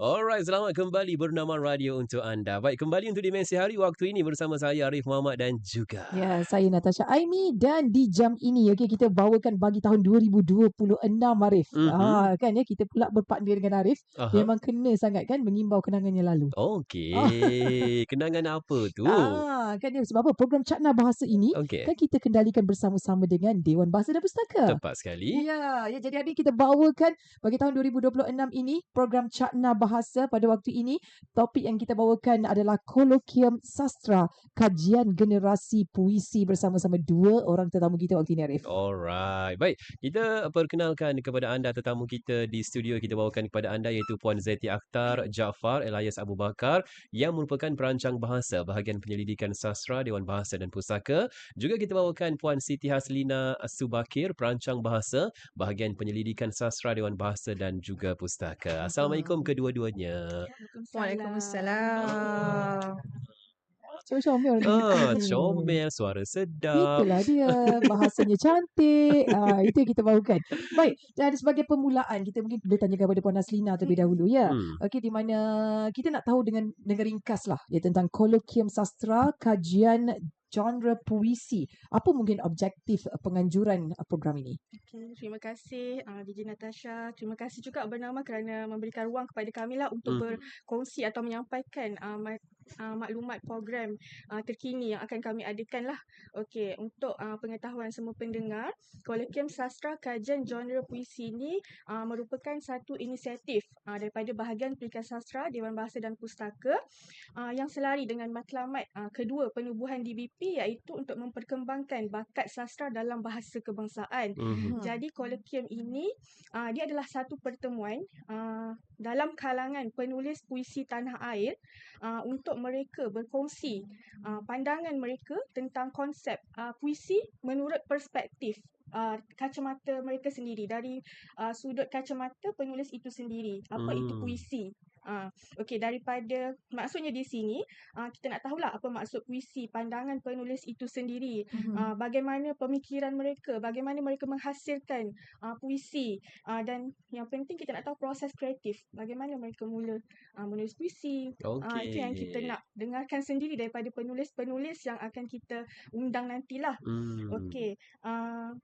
Alright, selamat kembali bernama radio untuk anda. Baik, kembali untuk Dimensi Hari waktu ini bersama saya Arif Muhammad dan juga Ya, saya Natasha Aimi dan di jam ini okey kita bawakan bagi tahun 2026 Arif. Mhm. Ah kan ya kita pula berpartner dengan Arif. Aha. Memang kena sangat kan mengimbau kenangan yang lalu. Okey, kenangan apa tu? Ah kan ya sebab apa program Cakna Bahasa ini Okey, kan kita kendalikan bersama-sama dengan Dewan Bahasa dan Pustaka. tepat sekali. Ya, ya jadi hari ini kita bawakan bagi tahun 2026 ini program Cakna Bahasa pada waktu ini topik yang kita bawakan adalah Kolokium Sastra Kajian Generasi Puisi bersama-sama dua orang tetamu kita waktu ini Arif. Alright. Baik, kita perkenalkan kepada anda tetamu kita di studio kita bawakan kepada anda iaitu Puan Zeti Akhtar Jaafar Elias Abu Bakar yang merupakan perancang bahasa bahagian penyelidikan sastra Dewan Bahasa dan Pustaka. Juga kita bawakan Puan Siti Haslina Subakir perancang bahasa bahagian penyelidikan sastra Dewan Bahasa dan juga Pustaka. Assalamualaikum kedua-duanya. Waalaikumsalam. Macam comel orang Ah, comel, suara sedap. Itulah dia. Bahasanya cantik. Ah, itu yang kita bawakan. Baik. Dan sebagai permulaan, kita mungkin boleh tanyakan kepada Puan Aslina terlebih dahulu ya. Hmm. Okey, di mana kita nak tahu dengan dengan ringkas lah ya tentang kolokium sastra kajian genre puisi. Apa mungkin objektif uh, penganjuran uh, program ini? Okay, terima kasih uh, DJ Natasha. Terima kasih juga bernama kerana memberikan ruang kepada kami lah untuk Mhm. berkongsi atau menyampaikan uh, uh, maklumat program uh, terkini yang akan kami adakan lah. Okey, untuk uh, pengetahuan semua pendengar, Kolokium Sastra Kajian Genre Puisi ini uh, merupakan satu inisiatif uh, daripada bahagian Pendidikan Sastra Dewan Bahasa dan Pustaka uh, yang selari dengan matlamat uh, kedua penubuhan DBP iaitu untuk memperkembangkan bakat sastra dalam bahasa kebangsaan. Mhm. Jadi kolokium ini uh, dia adalah satu pertemuan uh, dalam kalangan penulis puisi tanah air uh, untuk mereka berkongsi uh, pandangan mereka tentang konsep uh, puisi menurut perspektif uh, kacamata mereka sendiri dari uh, sudut kacamata penulis itu sendiri apa itu Hmm. puisi Uh, Okey daripada maksudnya di sini uh, kita nak tahulah apa maksud puisi pandangan penulis itu sendiri Mhm. uh, bagaimana pemikiran mereka, bagaimana mereka menghasilkan uh, puisi uh, dan yang penting kita nak tahu proses kreatif, bagaimana mereka mula uh, menulis puisi. Okey. Uh, itu yang kita nak dengarkan sendiri daripada penulis-penulis yang akan kita undang nantilah. Hmm. Okey. Uh,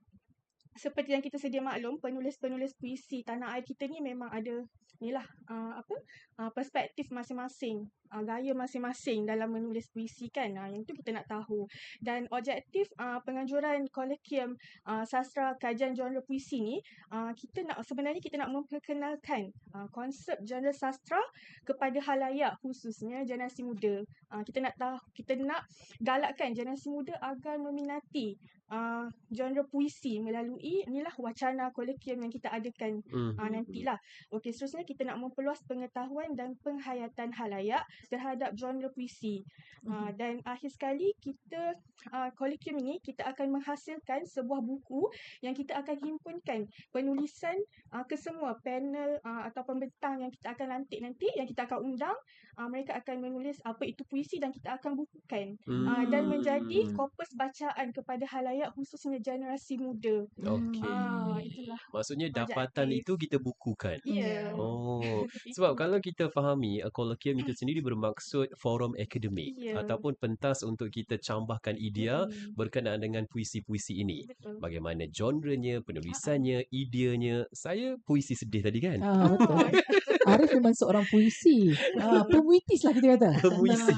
seperti yang kita sedia maklum, penulis-penulis puisi tanah air kita ni memang ada inilah uh, apa uh, perspektif masing-masing, uh, gaya masing-masing dalam menulis puisi kan. Uh, yang tu kita nak tahu. Dan objektif uh, penganjuran kolokium uh, sastra kajian genre puisi ni, uh, kita nak sebenarnya kita nak memperkenalkan uh, konsep genre sastra kepada halayak khususnya generasi muda. Uh, kita nak tahu kita nak galakkan generasi muda agar meminati uh, genre puisi melalui inilah wacana kolokium yang kita adakan Mhm. uh, nantilah. Okey, seterusnya kita nak memperluas pengetahuan dan penghayatan halayak terhadap genre puisi. Uh, dan akhir sekali kita uh, kolokium ini kita akan menghasilkan sebuah buku yang kita akan himpunkan penulisan uh, kesemua panel uh, atau pembentang yang kita akan lantik nanti yang kita akan undang uh, mereka akan menulis apa itu puisi dan kita akan bukukan uh, dan menjadi Hmm. korpus bacaan kepada halayak khususnya generasi muda. Okey. Ah, itulah. Maksudnya dapatan itu kita bukukan. Ya. Oh, sebab kalau kita fahami uh, kolokium itu sendiri bermaksud forum akademik Ya. ataupun pentas untuk kita cambahkan idea Mm, berkenaan dengan puisi-puisi ini. Betul. Bagaimana genrenya, penulisannya, ideanya. Saya puisi sedih tadi kan? Ah, betul. Arif memang seorang puisi. Ah, pemuitis lah kita kata. Pemuisi.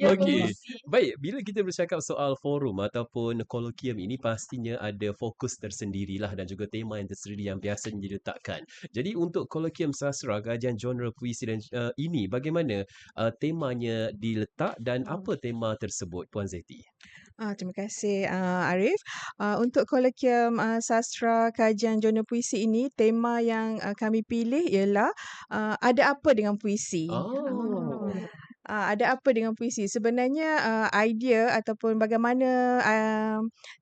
Ya, Okey. Baik, bila kita bercakap soal forum ataupun kolokium ini pastinya ada fokus tersendirilah dan juga tema yang tersendiri yang biasanya diletakkan. Jadi untuk kolokium sastra kajian genre puisi dan uh, ini bagaimana uh, temanya diletak dan Hmm. apa tema tersebut Puan Zeti? Ah, terima kasih uh, Arif. Uh, untuk kolokium uh, sastra kajian genre puisi ini, tema yang uh, kami pilih ialah uh, ada apa dengan puisi. Oh. Uh, ada apa dengan puisi? Sebenarnya uh, idea ataupun bagaimana uh,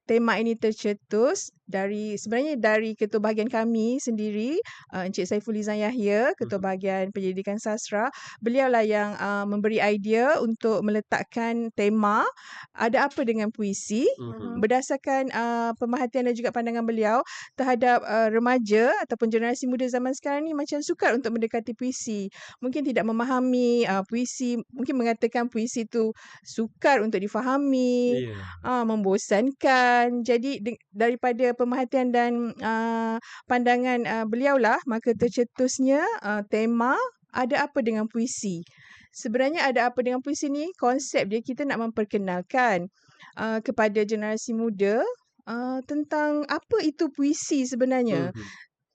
tema ini tercetus dari sebenarnya dari ketua bahagian kami sendiri uh, Encik Saiful Izan Yahya ketua Mhm. bahagian pendidikan sastra beliaulah yang uh, memberi idea untuk meletakkan tema ada apa dengan puisi Mhm. berdasarkan uh, pemerhatian dan juga pandangan beliau terhadap uh, remaja ataupun generasi muda zaman sekarang ni macam sukar untuk mendekati puisi mungkin tidak memahami uh, puisi mungkin mengatakan puisi tu sukar untuk difahami Ya. ah membosankan. Jadi de- daripada pemerhatian dan uh, pandangan uh, beliau lah maka tercetusnya uh, tema ada apa dengan puisi. Sebenarnya ada apa dengan puisi ni konsep dia kita nak memperkenalkan uh, kepada generasi muda uh, tentang apa itu puisi sebenarnya Mhm.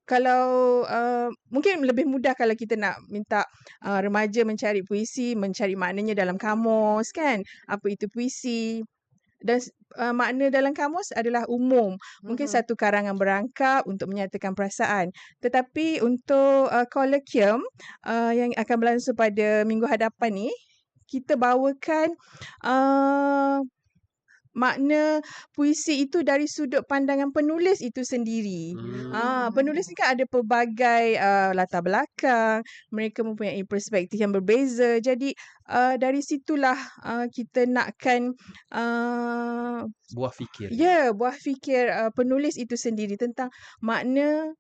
kalau uh, mungkin lebih mudah kalau kita nak minta uh, remaja mencari puisi, mencari maknanya dalam kamus kan. Apa itu puisi? Dan uh, makna dalam kamus adalah umum. Mungkin Mhm. satu karangan berangkap untuk menyatakan perasaan. Tetapi untuk uh, kolloquium uh, yang akan berlangsung pada minggu hadapan ni, kita bawakan uh, makna puisi itu dari sudut pandangan penulis itu sendiri. Hmm. Ah, penulis ni kan ada pelbagai uh, latar belakang, mereka mempunyai perspektif yang berbeza. Jadi uh, dari situlah uh, kita nakkan uh, Buah fikir. ya buah fikir uh, penulis itu sendiri tentang makna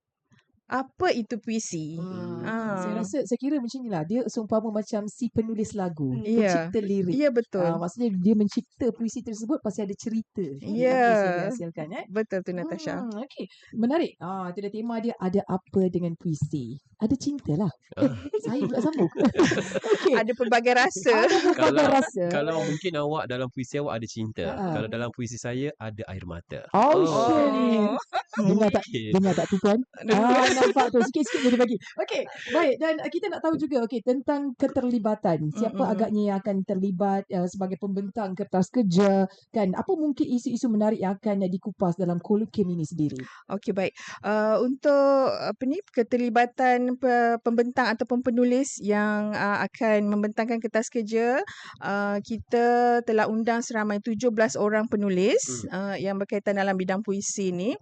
apa itu puisi. Hmm. Ah. Saya rasa saya kira macam inilah dia seumpama macam si penulis lagu, Hmm. Ya. pencipta lirik. Ya betul. Ah, maksudnya dia mencipta puisi tersebut pasti ada cerita Ya. yang dia hasilkan eh. Betul tu Natasha. Hmm, okey. Menarik. Ah, itu dia tema dia ada apa dengan puisi? Ada cinta lah. Ah. saya pula sambung. okey. Ada pelbagai rasa. Ada berbagai Kalau- rasa. Kalau mungkin awak dalam puisi awak ada cinta. Ha. Kalau dalam puisi saya ada air mata. Oh, Oh. Dengar tak? Dengar tak tu puan? Ah, nampak tu. Sikit-sikit dia bagi. Okey, baik. Dan uh, kita nak tahu juga okey tentang keterlibatan. Siapa Mm-mm. agaknya yang akan terlibat uh, sebagai pembentang kertas kerja kan? Apa mungkin isu-isu menarik yang akan uh, dikupas dalam kolokium ini sendiri? Okey baik. Uh, untuk apa ni keterlibatan pe, pembentang ataupun penulis yang uh, akan membentangkan kertas kerja, uh, kita telah undang seramai 17 orang penulis uh, yang berkaitan dalam bidang puisi ni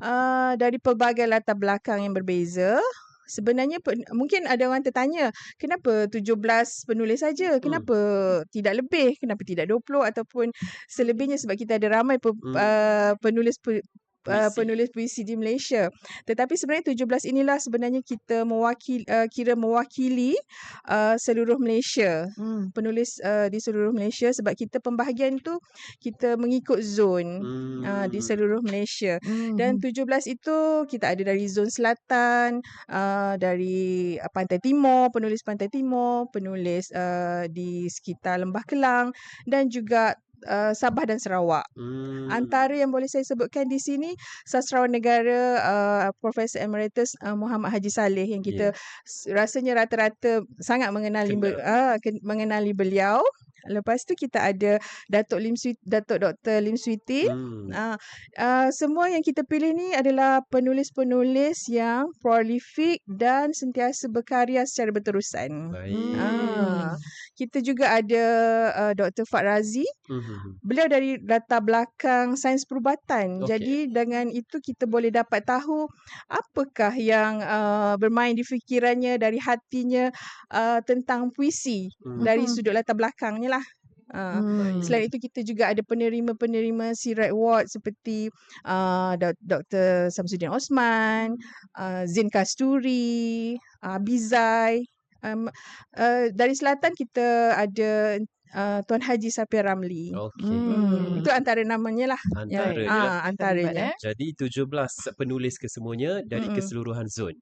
uh, dari pelbagai latar belakang yang berbeza. Sebenarnya mungkin ada orang tertanya, kenapa 17 penulis saja? Kenapa tidak lebih? Kenapa tidak 20 ataupun selebihnya sebab kita ada ramai pe, Hmm. uh, penulis pe, uh, penulis puisi di Malaysia. Tetapi sebenarnya 17 inilah sebenarnya kita mewakili uh, kira mewakili uh, seluruh Malaysia. Hmm. Penulis uh, di seluruh Malaysia sebab kita pembahagian tu kita mengikut zon Hmm. uh, di seluruh Malaysia. Hmm. Dan 17 itu kita ada dari zon selatan, uh, dari uh, pantai timur, penulis pantai timur, penulis uh, di sekitar Lembah Kelang dan juga uh, Sabah dan Sarawak. Hmm. Antara yang boleh saya sebutkan di sini sastrawan negara uh, Profesor Emeritus uh, Muhammad Haji Saleh yang kita s- rasanya rata-rata sangat mengenali uh, mengenali beliau. Lepas tu kita ada Datuk Lim Sui, Datuk Dr. Lim Suiti. Hmm. Uh, uh, semua yang kita pilih ni adalah penulis-penulis yang prolific dan sentiasa berkarya secara berterusan. Baik. Ah. Kita juga ada uh, Dr. Fat Razi. Hmm. Beliau dari latar belakang sains perubatan. Okey. Jadi dengan itu kita boleh dapat tahu apakah yang uh, bermain di fikirannya dari hatinya uh, tentang puisi Hmm. dari Mhm. sudut latar belakangnya lah. Uh, Hmm. Selain itu kita juga ada penerima-penerima Sirat Award seperti uh, Dok- Dr. Samsudin Osman, uh, Zin Kasturi, uh, Bizai. Um, uh, dari selatan kita ada uh, Tuan Haji Sapir Ramli. Okey. Hmm. Itu antara namanya lah. Ah, Terlibat, antaranya. eh? Jadi 17 penulis kesemuanya dari Mm-mm. keseluruhan zon.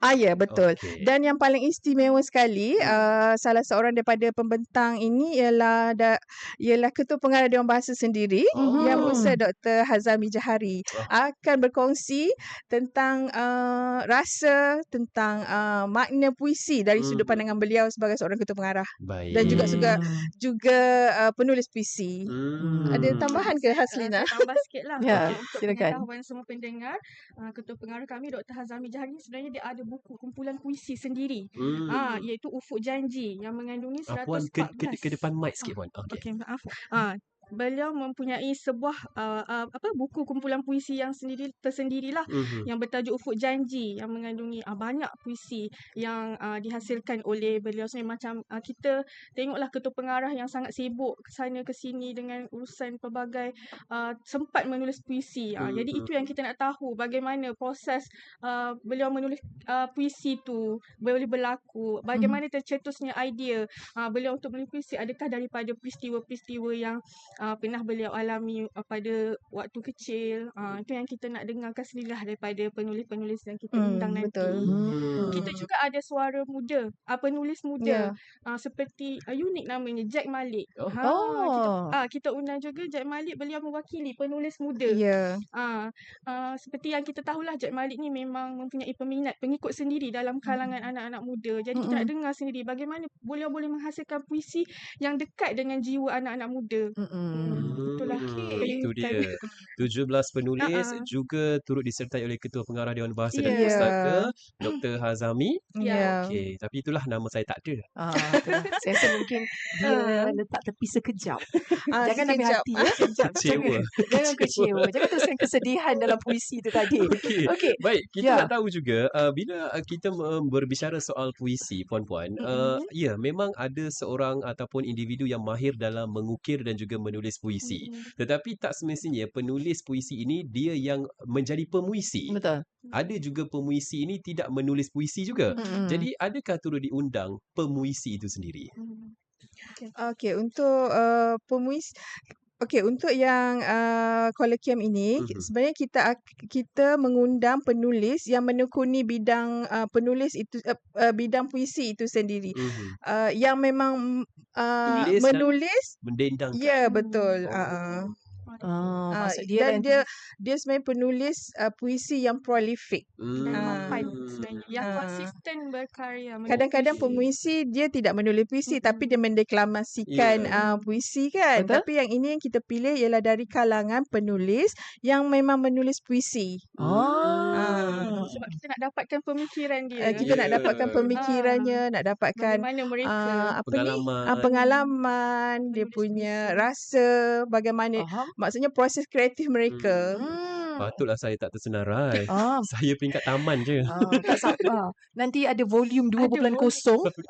Ah ya betul. Okey. Dan yang paling istimewa sekali uh, salah seorang daripada pembentang ini ialah da, ialah ketua pengarah Dewan Bahasa sendiri Oh. yang berusaha Dr. Hazami Jahari akan berkongsi tentang uh, rasa tentang uh, makna puisi dari sudut Hmm. pandangan beliau sebagai seorang ketua pengarah Baik. dan juga Hmm. juga juga uh, penulis puisi. Hmm. Ada tambahan ke Haslina? tambah sikit lah. Ya, Okay, untuk silakan. pengetahuan semua pendengar, uh, ketua pengarah kami Dr. Hazami Jahari sebenarnya dia ada buku kumpulan puisi sendiri. Hmm. Ah, iaitu Ufuk Janji yang mengandungi Ah, 114. Puan ke, ke, ke depan mic sikit Puan. Okey. Okey, maaf. Ah, beliau mempunyai sebuah uh, uh, apa buku kumpulan puisi yang sendiri tersendirilah Mhm. yang bertajuk Ufuk Janji yang mengandungi uh, banyak puisi yang uh, dihasilkan oleh beliau sendiri. Macam uh, kita tengoklah ketua pengarah yang sangat sibuk ke sana ke sini dengan urusan pelbagai uh, sempat menulis puisi. Uh, jadi itu yang kita nak tahu bagaimana proses uh, beliau menulis uh, puisi tu boleh berlaku bagaimana tercetusnya idea uh, beliau untuk menulis puisi adakah daripada peristiwa-peristiwa yang uh, pernah beliau alami uh, pada waktu kecil uh, itu yang kita nak dengarkan sendirilah daripada penulis-penulis yang kita Hmm, undang nanti betul. Hmm. kita juga ada suara muda uh, penulis muda Ya. uh, seperti uh, unik namanya Jack Malik Oh. ha, kita, uh, kita undang juga Jack Malik beliau mewakili penulis muda Ya. Ah, uh, seperti yang kita tahulah Jack Malik ni memang mempunyai peminat pengikut sendiri dalam kalangan anak-anak muda. Jadi kita nak dengar sendiri bagaimana beliau boleh menghasilkan puisi yang dekat dengan jiwa anak-anak muda. Mm-mm. Itulah. Hmm, Itu dia. 17 penulis Ha-ha. juga turut disertai oleh Ketua Pengarah Dewan Bahasa dan Ya. Pustaka, Dr. Hazami. Ya. Ya. Okey, tapi itulah nama saya tak ada. Ah, itulah. Saya rasa mungkin dia letak tepi sekejap. Ah, Jangan ambil hati ya. Sekejap. Kecewa. Jangan, jangan kecewa. Jangan teruskan kesedihan dalam puisi itu tadi. Okey. Okey. Baik, kita Ya. nak tahu juga uh, bila uh, kita uh, berbicara soal puisi, puan-puan, uh, Mm-mm. ya memang ada seorang ataupun individu yang mahir dalam mengukir dan juga menulis puisi. Mm-mm. Tetapi tak semestinya penulis puisi ini dia yang menjadi pemuisi. Betul. Ada juga pemuisi ini tidak menulis puisi juga. Mm-mm. Jadi adakah turut diundang pemuisi itu sendiri? Mm. Okey, untuk uh, pemuis Okey, untuk yang uh, kolokium ini Mhm. mm-hmm. sebenarnya kita ak- kita mengundang penulis yang menekuni bidang uh, penulis itu uh, uh, bidang puisi itu sendiri. Mhm. Uh, yang memang uh, Tulis dan menulis Mendendangkan. ya betul. Oh. Uh, uh. Ah, Ah, maksud dia dan dia dia sebenarnya penulis uh, puisi yang prolific. Hmm. sebenarnya. Yang Ah. konsisten berkarya. Kadang-kadang pemuisi dia tidak menulis puisi Mm-mm. tapi dia mendeklamasikan Ya. uh, puisi kan. Betul. Tapi yang ini yang kita pilih ialah dari kalangan penulis yang memang menulis puisi. Ah. Sebab kita nak dapatkan pemikiran dia. Uh, kita nak Ya. dapatkan pemikirannya, nak dapatkan uh, apa ni? Pengalaman. Uh, pengalaman, dia punya rasa, bagaimana Faham? Maksudnya proses kreatif mereka. Hmm. Patutlah saya tak tersenarai. Ah, Saya peringkat taman je. Ah, tak sabar. Nanti ada volume 2.0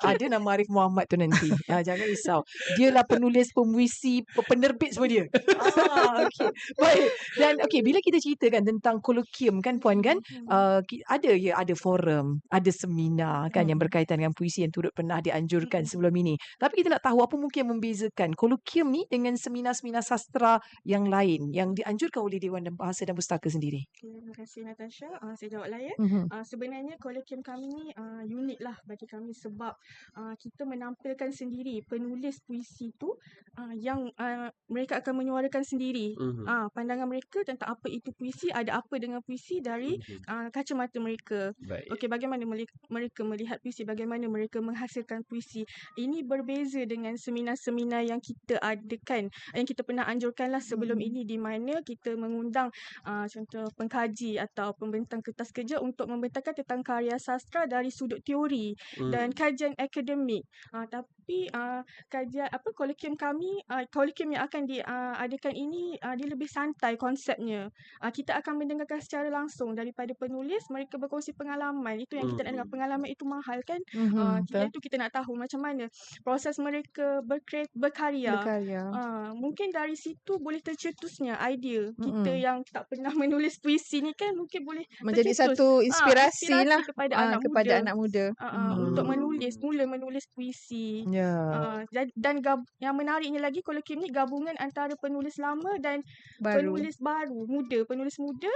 ada nama Arif Muhammad tu nanti. Ah, jangan risau. Dialah penulis, pemuisi, pe- penerbit semua dia. Ah, okay. Baik. Dan okay, bila kita ceritakan tentang kolokium kan puan kan, Hmm. uh, ada ya ada forum, ada seminar kan yang Hmm. berkaitan dengan puisi yang turut pernah dianjurkan sebelum ini. Tapi kita nak tahu apa mungkin membezakan kolokium ni dengan seminar-seminar sastra yang lain yang dianjurkan oleh Dewan dan Bahasa dan Pustaka sendiri. Okay, terima kasih Natasha. Uh, saya jawablah ya. Mhm. Uh, sebenarnya kolokium kami ni uh, unik lah bagi kami sebab uh, kita menampilkan sendiri penulis puisi tu uh, yang uh, mereka akan menyuarakan sendiri Mhm. uh, pandangan mereka tentang apa itu puisi, ada apa dengan puisi dari Mhm. uh, kacamata mereka. Baik. Okey, bagaimana mereka melihat puisi, bagaimana mereka menghasilkan puisi. Ini berbeza dengan seminar-seminar yang kita adakan, yang kita pernah anjurkan lah sebelum Mhm. ini di mana kita mengundang uh, contoh pengkaji atau pembentang kertas kerja untuk membentangkan tentang karya sastra dari sudut teori Hmm. dan kajian akademik. Uh, tapi uh, kajian apa kolokium kami, uh, kolokium yang akan diadakan ini uh, dia lebih santai konsepnya. Uh, kita akan mendengarkan secara langsung daripada penulis, mereka berkongsi pengalaman. Itu yang kita nak dengar. Hmm. Pengalaman itu mahal kan? Mhm, Uh, betul. itu kita nak tahu macam mana proses mereka berkre- berkarya. Berkarya. Ah, mungkin dari situ boleh tercetusnya idea kita Mm-mm. yang tak pernah menulis puisi ni kan mungkin boleh Menjadi tercetus. satu Ah, inspirasi lah kepada ah, anak kepada muda. anak muda. Ah, untuk Hmm. menulis mula menulis puisi. Ya. Ah, dan- gab, yang menariknya lagi kolokium ni gabungan antara penulis lama dan Baru. penulis baru, muda, penulis muda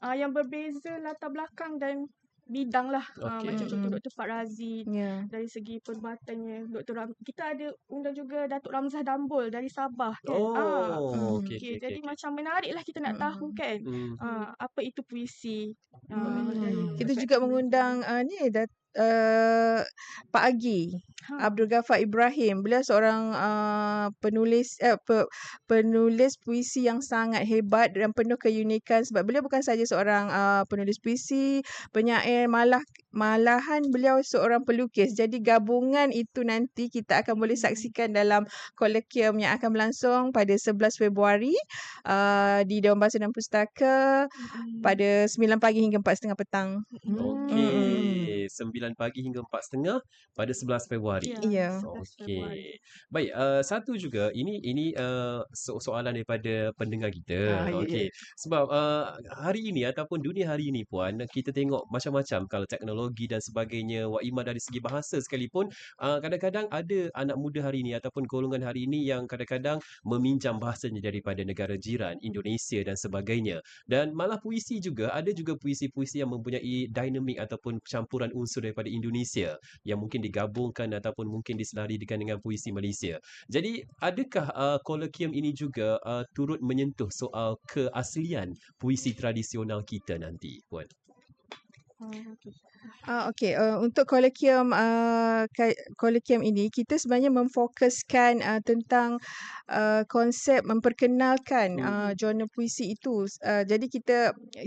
uh, yang berbeza latar belakang dan bidang lah. Uh, Okey. macam contoh Mm-mm. Dr. Fat Razi Ya. dari segi perbuatannya. Dr. Ram, kita ada undang juga Datuk Ramzah Dambul dari Sabah kan. Oh, Ah, Hmm. okey okay, okey jadi okey. macam menarik lah kita nak tahu kan. Hmm. Uh, apa itu puisi. Uh, Hmm. dari Kita juga mengundang uh, ni dat, uh, Pak Agi. Ha. Abdul Ghaffar Ibrahim. Beliau seorang uh, penulis uh, pe, penulis puisi yang sangat hebat dan penuh keunikan sebab beliau bukan saja seorang uh, penulis puisi, penyair, malah malahan beliau seorang pelukis. Jadi gabungan itu nanti kita akan boleh saksikan dalam kolekium yang akan berlangsung pada 11 Februari uh, di Dewan Bahasa dan Pustaka Mm-mm. pada 9 pagi hingga 4.30 petang. Okey, 9 pagi hingga 4.30 pada 11 Februari. Ya, Ya. 11 Februari. Okey. Baik, uh, satu juga ini ini uh, so- soalan daripada pendengar kita. Ah, ya, ya. Okey. Sebab uh, hari ini ataupun dunia hari ini puan kita tengok macam-macam kalau teknologi dan sebagainya, Wak Ima dari segi bahasa sekalipun uh, kadang-kadang ada anak muda hari ini ataupun golongan hari ini yang kadang-kadang meminjam bahasanya daripada negara jiran, Indonesia dan sebagainya. Dan malah puisi juga ada juga puisi-puisi yang mempunyai dinamik ataupun campuran unsur daripada Indonesia yang mungkin digabungkan ataupun mungkin diselarikan dengan puisi Malaysia. Jadi adakah uh, kolokium ini juga uh, turut menyentuh soal keaslian puisi tradisional kita nanti puan? Ah, okey. Ah okey uh, untuk kolekium uh, kolekium ini kita sebenarnya memfokuskan uh, tentang uh, konsep memperkenalkan Hmm. uh, genre puisi itu. Uh, jadi kita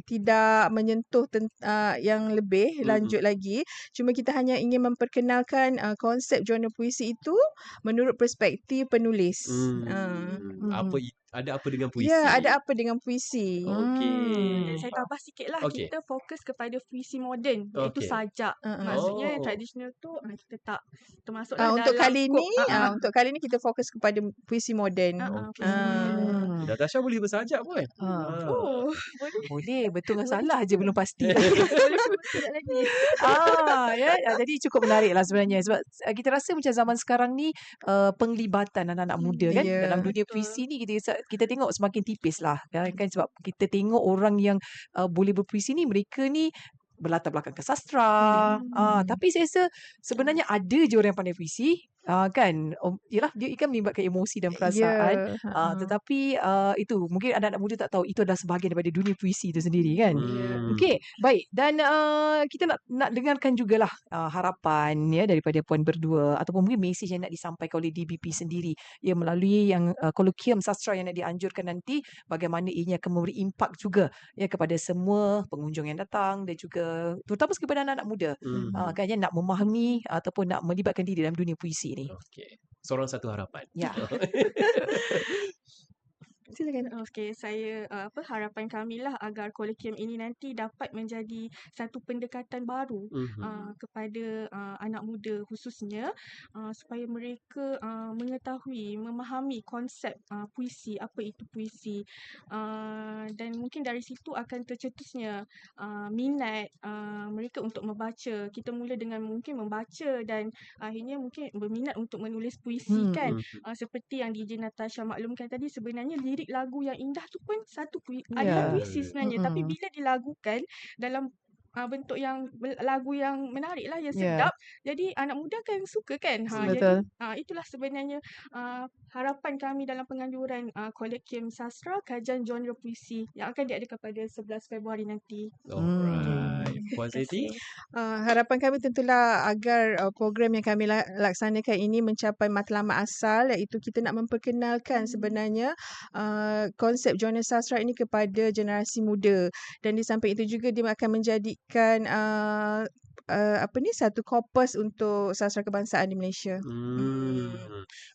tidak menyentuh tent, uh, yang lebih Hmm. lanjut lagi. Cuma kita hanya ingin memperkenalkan uh, konsep genre puisi itu menurut perspektif penulis. Hmm. Uh. Apa i- ada apa dengan puisi? Ya, ada apa dengan puisi? Okey. Dan saya tambah sikit lah, Okey. kita fokus kepada puisi moden, iaitu Okey. Sajak. Uh-uh. Maksudnya yang Oh. tradisional tu ah, kita tak termasuk Ah, untuk dalam kali skop. ini, Ah, ah, ah. untuk kali ini kita fokus kepada puisi moden. Hmm. Natasha boleh bersajak puan? Ha. Ah. Oh, Boleh, betul dengan salah je belum pasti. boleh lagi. ah ya ah, jadi cukup menarik lah sebenarnya sebab uh, kita rasa macam zaman sekarang ni uh, penglibatan anak-anak muda kan Ya, dalam dunia puisi ni kita kita tengok semakin tipis lah kan, kan sebab kita tengok orang yang uh, boleh berpuisi ni mereka ni berlatar belakang ke sastra Hmm. ah tapi saya rasa sebenarnya ada je orang yang pandai puisi ah kan um, yalah dia kan melibatkan emosi dan perasaan Ya, Ah, ha. tetapi uh, itu mungkin anak-anak muda tak tahu itu adalah sebahagian daripada dunia puisi itu sendiri kan Hmm. Okey, baik. Dan uh, kita nak nak dengarkan jugalah uh, harapan ya daripada puan berdua ataupun mungkin mesej yang nak disampaikan oleh DBP sendiri ya melalui yang uh, kolokium sastra yang nak dianjurkan nanti bagaimana ini akan memberi impak juga ya kepada semua pengunjung yang datang dan juga terutama kepada anak-anak muda Hmm. uh, kan yang nak memahami ataupun nak melibatkan diri dalam dunia puisi ni. Okey. Seorang satu harapan. Ya. Silakan. Okey, saya uh, apa harapan kami lah agar kolokium ini nanti dapat menjadi satu pendekatan baru Mhm. uh, kepada uh, anak muda khususnya uh, supaya mereka uh, mengetahui, memahami konsep uh, puisi, apa itu puisi uh, dan mungkin dari situ akan tercetusnya uh, minat uh, mereka untuk membaca. Kita mula dengan mungkin membaca dan akhirnya mungkin berminat untuk menulis puisi Hmm, kan. Uh, seperti yang DJ Natasha maklumkan tadi sebenarnya lirik lagu yang indah tu pun satu pui- Ya. adalah puisi sebenarnya tapi Mm-mm. bila dilagukan dalam uh, bentuk yang lagu yang menarik lah yang Ya. sedap jadi anak muda kan suka kan ha jadi Betul. uh, itulah sebenarnya uh, harapan kami dalam penganjuran uh, Kolekium Sastra kajian genre puisi yang akan diadakan pada 11 Februari nanti Alright. Puan Terima Siti? kasih. Uh, harapan kami tentulah agar uh, program yang kami la- laksanakan ini mencapai matlamat asal iaitu kita nak memperkenalkan Hmm. sebenarnya uh, konsep genre sastra ini kepada generasi muda dan di samping itu juga dia akan menjadikan uh, uh, apa ni satu korpus untuk sastra kebangsaan di Malaysia. Hmm.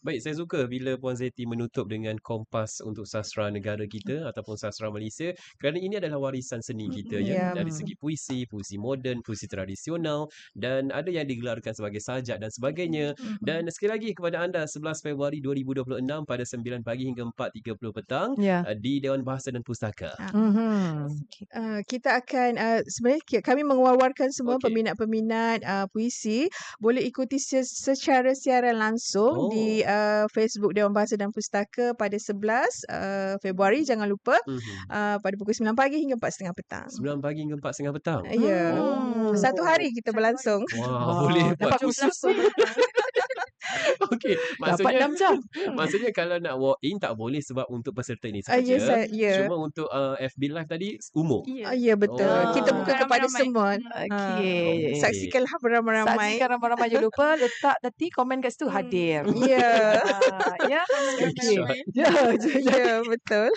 Baik, saya suka bila Puan Zeti menutup dengan kompas untuk sastra negara kita ataupun sastra Malaysia kerana ini adalah warisan seni kita ya Ya. dari segi puisi, puisi moden, puisi tradisional dan ada yang digelarkan sebagai sajak dan sebagainya. Dan sekali lagi kepada anda 11 Februari 2026 pada 9 pagi hingga 4.30 petang Ya. uh, di Dewan Bahasa dan Pustaka. Mhm. Uh, kita akan uh, sebenarnya kami mengeluarkan semua Okey. Peminat-peminat uh, puisi boleh ikuti se- secara siaran langsung di Oh. uh, Facebook Dewan Bahasa dan Pustaka pada 11 uh, Februari jangan lupa Mhm. uh, pada pukul 9 pagi hingga 4.30 petang. 9 pagi hingga 4.30 petang. Ya. Oh. Satu hari kita berlangsung. Wah, Wah, boleh dapat buat khusus. Okey, Dapat maksudnya 6 jam. maksudnya kalau nak walk in tak boleh sebab untuk peserta ni Ah, saja. saya, ya. Cuma untuk uh, FB live tadi umum. Ah, ya betul. Oh. Kita buka kepada Ramai-ramai. semua. Hmm. Ah, Okey. Saksikanlah beramai-ramai. Saksikan ramai-ramai jangan lupa letak nanti komen kat situ Hmm. hadir. Ya. Ah, ya. Ya, Ya, betul.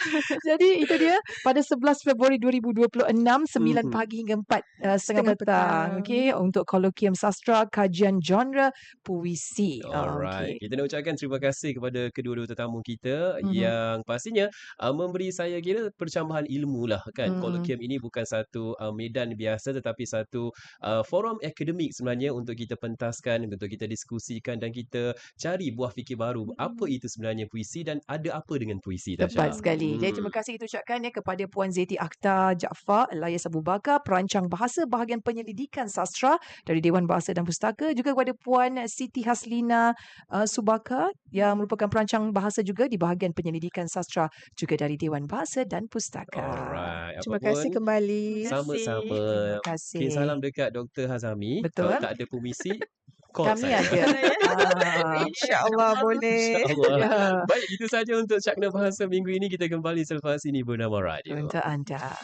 jadi itu dia pada 11 Februari 2026 9 Mhm. pagi hingga 4 uh, setengah Setengah petang. petang. Okey untuk kolokium sastra kajian genre puisi. Ah, Alright. okey. Kita nak ucapkan terima kasih kepada kedua-dua tetamu kita Mhm. yang pastinya uh, memberi saya kira percambahan ilmu lah kan. Mhm. Kolokium ini bukan satu uh, medan biasa tetapi satu uh, forum akademik sebenarnya untuk kita pentaskan, untuk kita diskusikan dan kita cari buah fikir baru. Apa itu sebenarnya puisi dan ada apa dengan puisi Tasha? Tepat sekali. Jadi Hmm. terima kasih kita ucapkan ya kepada Puan Zeti Akhtar Jaafar, Elias Abu Bakar, perancang bahasa bahagian penyelidikan sastra dari Dewan Bahasa dan Pustaka, juga kepada Puan Siti Haslina uh, Subaka yang merupakan perancang bahasa juga di bahagian penyelidikan sastra juga dari Dewan Bahasa dan Pustaka. Alright. Terima kasih pun, kembali. Sama-sama. Terima kasih. Okay, salam dekat Dr. Hazami. Betul. Kalau tak ada pemisi, call Kami saya. ada. Ah, InsyaAllah boleh. InsyaAllah. ya, Baik, itu saja untuk Cakna Bahasa minggu ini. Kita kembali selepas ini bernama radio. untuk anda.